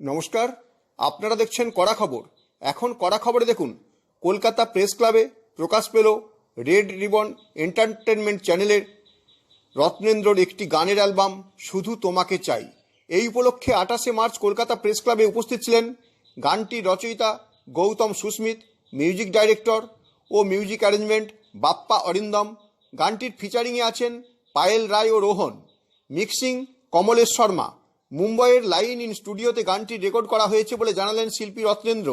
নমস্কার, আপনারা দেখছেন কড়া খবর। এখন কড়া খবরে দেখুন, কলকাতা প্রেস ক্লাবে প্রকাশ পেল রেড রিবন এন্টারটেনমেন্ট চ্যানেলের রত্নেন্দ্রর একটি গানের অ্যালবাম, শুধু তোমাকে চাই। এই উপলক্ষে আঠাশে মার্চ কলকাতা প্রেস ক্লাবে উপস্থিত ছিলেন গানটির রচয়িতা গৌতম সুস্মিত, মিউজিক ডাইরেক্টর ও মিউজিক অ্যারেঞ্জমেন্ট বাপ্পা অরিন্দম। গানটির ফিচারিংয়ে আছেন পায়েল রায় ও রোহন। মিক্সিং কমলেশ শর্মা। মুম্বাইয়ের লাইন ইন স্টুডিওতে গানটি রেকর্ড করা হয়েছে বলে জানালেন শিল্পী রত্নেন্দ্র।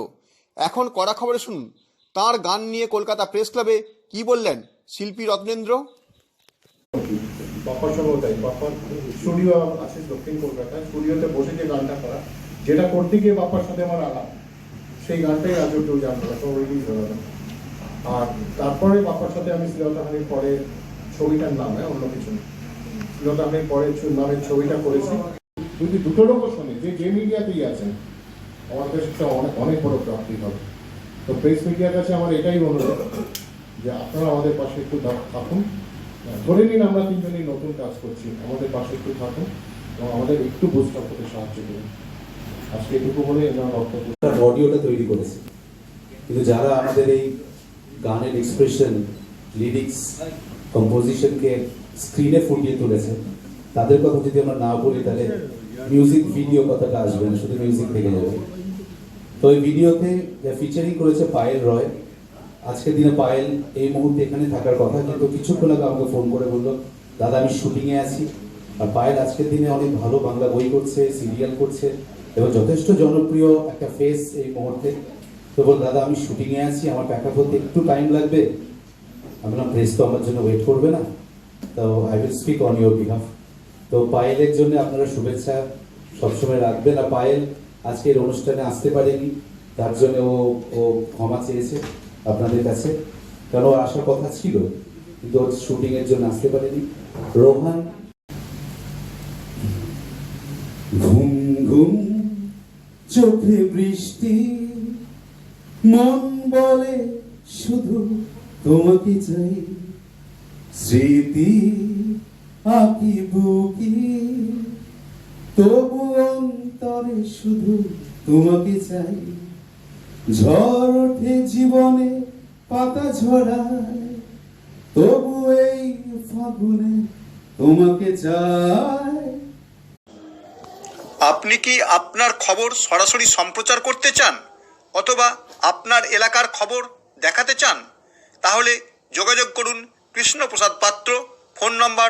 এখন কড়া খবরে শুনুন, তাঁর গান নিয়ে কলকাতা প্রেস ক্লাবে কি বললেন শিল্পী রত্নেন্দ্র? তাই স্টুডিও আছে দক্ষিণ কলকাতায়, স্টুডিওতে বসে যে গানটা করা, যেটা করতে গিয়ে বাপ্পার সাথে আমার আলাপ, সেই গানটাই জানতো আর তারপরে বাপ্পার সাথে আমি পরে ছবিটার নাম অন্য কিছু পরে নামের ছবিটা করেছি। যদি দুটো ওপর শুনি, যে যে মিডিয়াতেই আছেন। আমার কাছে একটা অনেক অনেক বড় প্রাপ্তি হবে তো প্রেস মিডিয়ার কাছে আমার এটাই অনুরোধ, যে আপনারা আমাদের পাশে একটু থাকুন। ধরে নিন আমরা তিনজনই নতুন কাজ করছি, আমাদের পাশে একটু থাকুন এবং আমাদের একটু আপ করতে সাহায্য করুন। আজকে এটুকু বলে আমার অডিওটা তৈরি করেছি। কিন্তু যারা আমাদের এই গানের এক্সপ্রেশন লিরিক্স কম্পোজিশনকে স্ক্রিনে ফুটিয়ে তুলেছে, তাদের কথা যদি আমরা না বলি, তাহলে মিউজিক ভিডিও কথাটা আসবে না, শুধু মিউজিক থেকে যাবে তো এই ভিডিওতে ফিচারিং করেছে পায়েল রয়। আজকের দিনে পায়েল এই মুহূর্তে এখানে থাকার কথা, কিন্তু কিছুক্ষণ আগে আমাকে ফোন করে বলল, দাদা, আমি শুটিংয়ে আছি। আর পায়েল আজকের দিনে অনেক ভালো বাংলা বই করছে সিরিয়াল করছে, এবং যথেষ্ট জনপ্রিয় একটা ফেস এই মুহূর্তে। তো বল দাদা, আমি শুটিংয়ে আছি, আমার প্যাক করতে একটু টাইম লাগবে? আমি বললাম, প্রেস তো আমার জন্য ওয়েট করবে না। তো I will speak on your behalf তো পায়েলের জন্য আপনারা শুভেচ্ছা সবসময় রাখবেন। আর পায়েল আজকের অনুষ্ঠানে আসতে পারেনি, তার জন্য ও ও ক্ষমা চেয়েছে আপনাদের কাছে। কারণ ওর আসার কথা ছিল, কিন্তু ওর শুটিং এর জন্য আসতে পারেনি। রোহান, ঘুম ঘুম চোখে বৃষ্টি, মন বলে শুধু তোমাকে চাই স্মৃতি। আঁকি বুকি। তবু অন্তরে শুধু তোমাকে চাই। ঝড় ওঠে জীবনে, পাতা ঝরায়। তবু এই ফাগুনে তোমাকে চাই। আপনি কি আপনার খবর সরাসরি সম্প্রচার করতে চান? অথবা আপনার এলাকার খবর দেখাতে চান? তাহলে যোগাযোগ করুন Krishnaprasad Patra, phone number